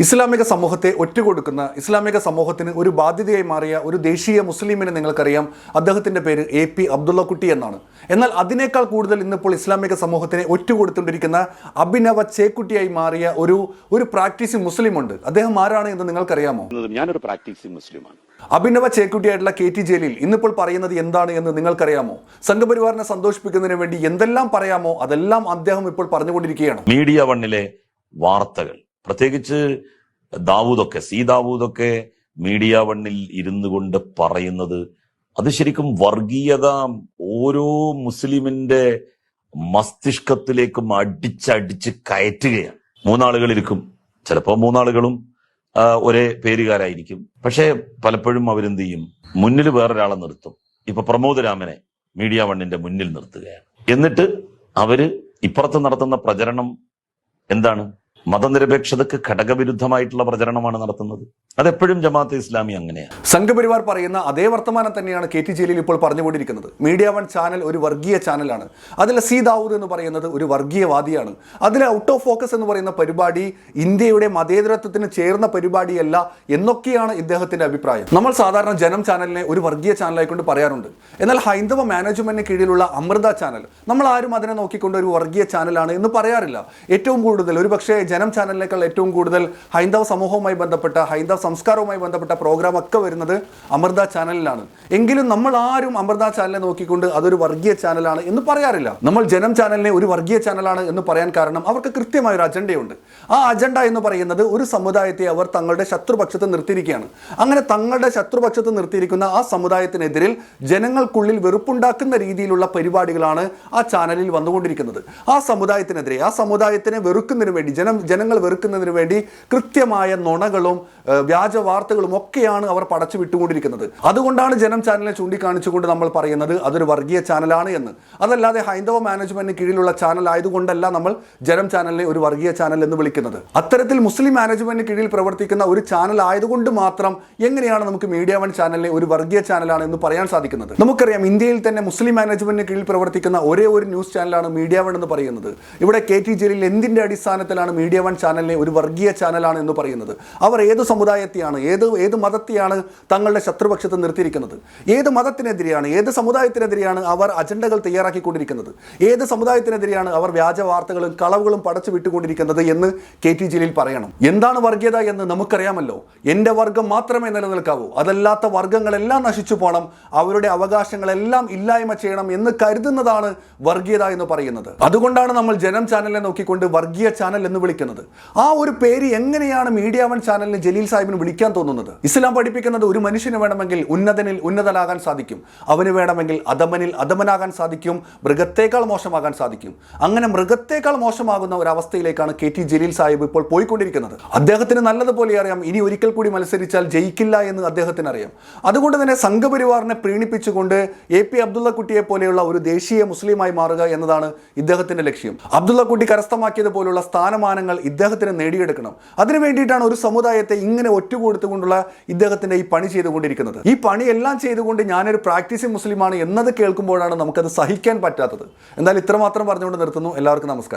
ഇസ്ലാമിക സമൂഹത്തെ ഒറ്റുകൊടുക്കുന്ന ഇസ്ലാമിക സമൂഹത്തിന് ഒരു ബാധ്യതയായി മാറിയ ഒരു ദേശീയ മുസ്ലിമിനെ നിങ്ങൾക്കറിയാം. അദ്ദേഹത്തിന്റെ പേര് എ പി അബ്ദുള്ളക്കുട്ടി എന്നാണ്. എന്നാൽ അതിനേക്കാൾ കൂടുതൽ ഇന്നിപ്പോൾ ഇസ്ലാമിക സമൂഹത്തിനെ ഒറ്റുകൊടുത്തുകൊണ്ടിരിക്കുന്ന അഭിനവ ചേക്കുട്ടിയായി മാറിയ ഒരു ഒരു പ്രാക്ടീസിംഗ് മുസ്ലിം ഉണ്ട് അദ്ദേഹം ആരാണ് എന്ന് നിങ്ങൾക്കറിയാമോ? ഞാനൊരു പ്രാക്ടീസിംഗ് മുസ്ലിമാണ്. അഭിനവ ചേക്കുട്ടിയായിട്ടുള്ള കെ ടി ജലീൽ ഇന്നിപ്പോൾ പറയുന്നത് എന്താണ് എന്ന് നിങ്ങൾക്കറിയാമോ? സംഘപരിവാറിനെ സന്തോഷിപ്പിക്കുന്നതിന് വേണ്ടി എന്തെല്ലാം പറയാമോ? അതെല്ലാം അദ്ദേഹം ഇപ്പോൾ പറഞ്ഞുകൊണ്ടിരിക്കുകയാണ്. മീഡിയ വണ്ണിലെ വാർത്തകൾ. പ്രത്യേകിച്ച് ദാവൂദൊക്കെ സി ദാവൂദൊക്കെ മീഡിയ വണ്ണിൽ ഇരുന്നു കൊണ്ട് പറയുന്നത് അത് ശരിക്കും വർഗീയത ഓരോ മുസ്ലിമിന്റെ മസ്തിഷ്കത്തിലേക്കും അടിച്ചടിച്ച് കയറ്റുകയാണ്. മൂന്നാളുകൾ ഇരിക്കും ചിലപ്പോൾ മൂന്നാളുകളും ഒരേ പേരുകാരായിരിക്കും. പക്ഷേ പലപ്പോഴും അവരെന്ത് ചെയ്യും മുന്നിൽ വേറൊരാളെ നിർത്തും. ഇപ്പൊ പ്രമോദ് രാമനെ മീഡിയ വണ്ണിന്റെ മുന്നിൽ നിർത്തുകയാണ്. എന്നിട്ട് അവർ ഇപ്പുറത്ത് നടത്തുന്ന പ്രചരണം എന്താണ്? മതനിരപേക്ഷതക്ക് ഘടകവിരുദ്ധമായിട്ടുള്ള പ്രചരണമാണ് നടത്തുന്നത്. അതെപ്പോഴും ജമാഅത്ത് ഇസ്ലാമി അങ്ങനെയാണ്. സംഘപരിവാർ പറയുന്ന അതേ വർത്തമാനം തന്നെയാണ് കെ ടി ജലീൽ ഇപ്പോൾ പറഞ്ഞുകൊണ്ടിരിക്കുന്നത്. മീഡിയ വൺ ചാനൽ ഒരു വർഗീയ ചാനലാണ്. അതിൽ സി ദാവൂദ് എന്ന് പറയുന്നത് ഒരു വർഗീയവാദിയാണ്. അതിൽ ഔട്ട് ഓഫ് ഫോക്കസ് എന്ന് പറയുന്ന പരിപാടി ഇന്ത്യയുടെ മതേതരത്വത്തിന് ചേർന്ന പരിപാടിയല്ല എന്നൊക്കെയാണ് ഇദ്ദേഹത്തിന്റെ അഭിപ്രായം. നമ്മൾ സാധാരണ ജനം ചാനലിനെ ഒരു വർഗീയ ചാനലായിക്കൊണ്ട് പറയാറുണ്ട്. എന്നാൽ ഹൈന്ദവ മാനേജ്മെന്റിന് കീഴിലുള്ള അമൃത ചാനൽ നമ്മൾ ആരും അതിനെ നോക്കിക്കൊണ്ട് ഒരു വർഗീയ ചാനലാണ് എന്ന് പറയാറില്ല. ഏറ്റവും കൂടുതൽ ഒരു പക്ഷേ ജനം ചാനലിനേക്കാൾ ഏറ്റവും കൂടുതൽ ഹൈന്ദവ സമൂഹവുമായി ബന്ധപ്പെട്ട ഹൈന്ദവ സംസ്കാരവുമായി ബന്ധപ്പെട്ട പ്രോഗ്രാം ഒക്കെ വരുന്നത് അമൃത ചാനലിലാണ്. എങ്കിലും നമ്മൾ ആരും അമൃത ചാനലിനെ നോക്കിക്കൊണ്ട് അതൊരു വർഗീയ ചാനലാണ് എന്ന് പറയാറില്ല. നമ്മൾ ജനം ചാനലിനെ ഒരു വർഗീയ ചാനലാണ് എന്ന് പറയാൻ കാരണം അവർക്ക് കൃത്യമായ ഒരു അജണ്ടയുണ്ട്. ആ അജണ്ട എന്ന് പറയുന്നത് ഒരു സമുദായത്തെ അവർ തങ്ങളുടെ ശത്രുപക്ഷത്ത് നിർത്തിയിരിക്കുകയാണ്. അങ്ങനെ തങ്ങളുടെ ശത്രുപക്ഷത്ത് നിർത്തിയിരിക്കുന്ന ആ സമുദായത്തിനെതിരിൽ ജനങ്ങൾക്കുള്ളിൽ വെറുപ്പുണ്ടാക്കുന്ന രീതിയിലുള്ള പരിപാടികളാണ് ആ ചാനലിൽ വന്നുകൊണ്ടിരിക്കുന്നത്. ആ സമുദായത്തിനെതിരെ ആ സമുദായത്തിനെ വെറുക്കുന്നതിന് വേണ്ടി ജനം ജനങ്ങൾ വെറുക്കുന്നതിന് വേണ്ടി കൃത്യമായ നുണകളും വ്യാജ വാർത്തകളും ഒക്കെയാണ് അവർ പടച്ചു വിട്ടുകൊണ്ടിരിക്കുന്നത്. അതുകൊണ്ടാണ് ജനം ചാനലിനെ ചൂണ്ടിക്കാണിച്ചുകൊണ്ട് നമ്മൾ പറയുന്നത് അതൊരു വർഗീയ ചാനലാണ് എന്ന്. അതല്ലാതെ ഹൈന്ദവ മാനേജ്മെന്റിന് കീഴിലുള്ള ചാനൽ ആയതുകൊണ്ടല്ല നമ്മൾ ജനം ചാനലിനെ ഒരു വർഗീയ ചാനൽ എന്ന് വിളിക്കുന്നത്. അത്തരത്തിൽ മുസ്ലിം മാനേജ്മെന്റിന് കീഴിൽ പ്രവർത്തിക്കുന്ന ഒരു ചാനൽ ആയതുകൊണ്ട് മാത്രം എങ്ങനെയാണ് നമുക്ക് മീഡിയ വൺ ചാനലിനെ ഒരു വർഗീയ ചാനലാണ് എന്ന് പറയാൻ സാധിക്കുന്നത്? നമുക്കറിയാം ഇന്ത്യയിൽ തന്നെ മുസ്ലിം മാനേജ്മെന്റിന് കീഴിൽ പ്രവർത്തിക്കുന്ന ഒരേ ഒരു ന്യൂസ് ചാനലാണ് മീഡിയ വൺ എന്ന് പറയുന്നത്. ഇവിടെ കെ ടി ജലീൽ എന്തിന്റെ അടിസ്ഥാനത്തിലാണ് മീഡിയ വൺ ചാനലിനെ ഒരു വർഗീയ ചാനലാണ് എന്ന് പറയുന്നത്? അവർ ഏത് സമുദായത്തെയാണ് ഏത് ഏത് മതത്തെയാണ് തങ്ങളുടെ ശത്രുപക്ഷത്ത് നിർത്തിയിരിക്കുന്നത്? ഏത് മതത്തിനെതിരെയാണ് ഏത് സമുദായത്തിനെതിരെയാണ് അവർ അജണ്ടകൾ തയ്യാറാക്കിക്കൊണ്ടിരിക്കുന്നത്? ഏത് സമുദായത്തിനെതിരെയാണ് അവർ വ്യാജ വാർത്തകളും കളവുകളും പടച്ചു വിട്ടുകൊണ്ടിരിക്കുന്നത് എന്ന് കെ ടി ജലീൽ പറയണം. എന്താണ് വർഗീയത എന്ന് നമുക്കറിയാമല്ലോ. എന്റെ വർഗം മാത്രമേ നിലനിൽക്കാവൂ. അതല്ലാത്ത വർഗങ്ങളെല്ലാം നശിച്ചു പോകണം അവരുടെ അവകാശങ്ങളെല്ലാം ഇല്ലായ്മ ചെയ്യണം എന്ന് കരുതുന്നതാണ് വർഗീയത എന്ന് പറയുന്നത്. അതുകൊണ്ടാണ് നമ്മൾ ജനം ചാനലിനെ നോക്കിക്കൊണ്ട് വർഗീയ ചാനൽ എന്ന് വിളിക്കുന്നത്. ആ ഒരു പേര് എങ്ങനെയാണ് മീഡിയ വൺ ചാനലിന് ജലീൽ സാഹിബിന് വിളിക്കാൻ തോന്നുന്നത്. ഇസ്ലാം പഠിപ്പിക്കുന്നത് ഒരു മനുഷ്യന് വേണമെങ്കിൽ ഉന്നതനിൽ ഉന്നതനാകാൻ സാധിക്കും. അവന് വേണമെങ്കിൽ അധമനിൽ അധമനാകാൻ സാധിക്കും. മൃഗത്തേക്കാൾ മോശമാകാൻ സാധിക്കും. അങ്ങനെ മൃഗത്തേക്കാൾ മോശമാകുന്ന ഒരു അവസ്ഥയിലേക്കാണ് കെ ടി ജലീൽ സാഹിബ് ഇപ്പോൾ പോയിക്കൊണ്ടിരിക്കുന്നത്. അദ്ദേഹത്തിന് നല്ലതുപോലെ അറിയാം. ഇനി ഒരിക്കൽ കൂടി മത്സരിച്ചാൽ ജയിക്കില്ല എന്ന് അദ്ദേഹത്തിന് അറിയാം അതുകൊണ്ട് തന്നെ സംഘപരിവാറിനെ പ്രീണിപ്പിച്ചുകൊണ്ട് എ പി അബ്ദുള്ള കുട്ടിയെ പോലെയുള്ള ഒരു ദേശീയ മുസ്ലിമായി മാറുക എന്നതാണ് ഇദ്ദേഹത്തിന്റെ ലക്ഷ്യം. അബ്ദുള്ള കുട്ടി കരസ്ഥമാക്കിയതുപോലുള്ള സ്ഥാനമാനങ്ങൾ ഇദ്ദേഹത്തിന് നേടിയെടുക്കണം. അതിനു വേണ്ടിയിട്ടാണ് ഒരു സമുദായത്തെ ഇങ്ങനെ ഒറ്റുകൊടുത്തുകൊണ്ടുള്ള ഇദ്ദേഹത്തിന്റെ ഈ പണി ചെയ്തുകൊണ്ടിരിക്കുന്നത്. ഈ പണിയെല്ലാം ചെയ്തുകൊണ്ട് ഞാനൊരു പ്രാക്ടീസിംഗ് മുസ്ലിമാണ് എന്നത് കേൾക്കുമ്പോഴാണ് നമുക്കത് സഹിക്കാൻ പറ്റാത്തത്. എന്നാൽ ഇത്രമാത്രം പറഞ്ഞുകൊണ്ട് നിർത്തുന്നു. എല്ലാവർക്കും നമസ്കാരം.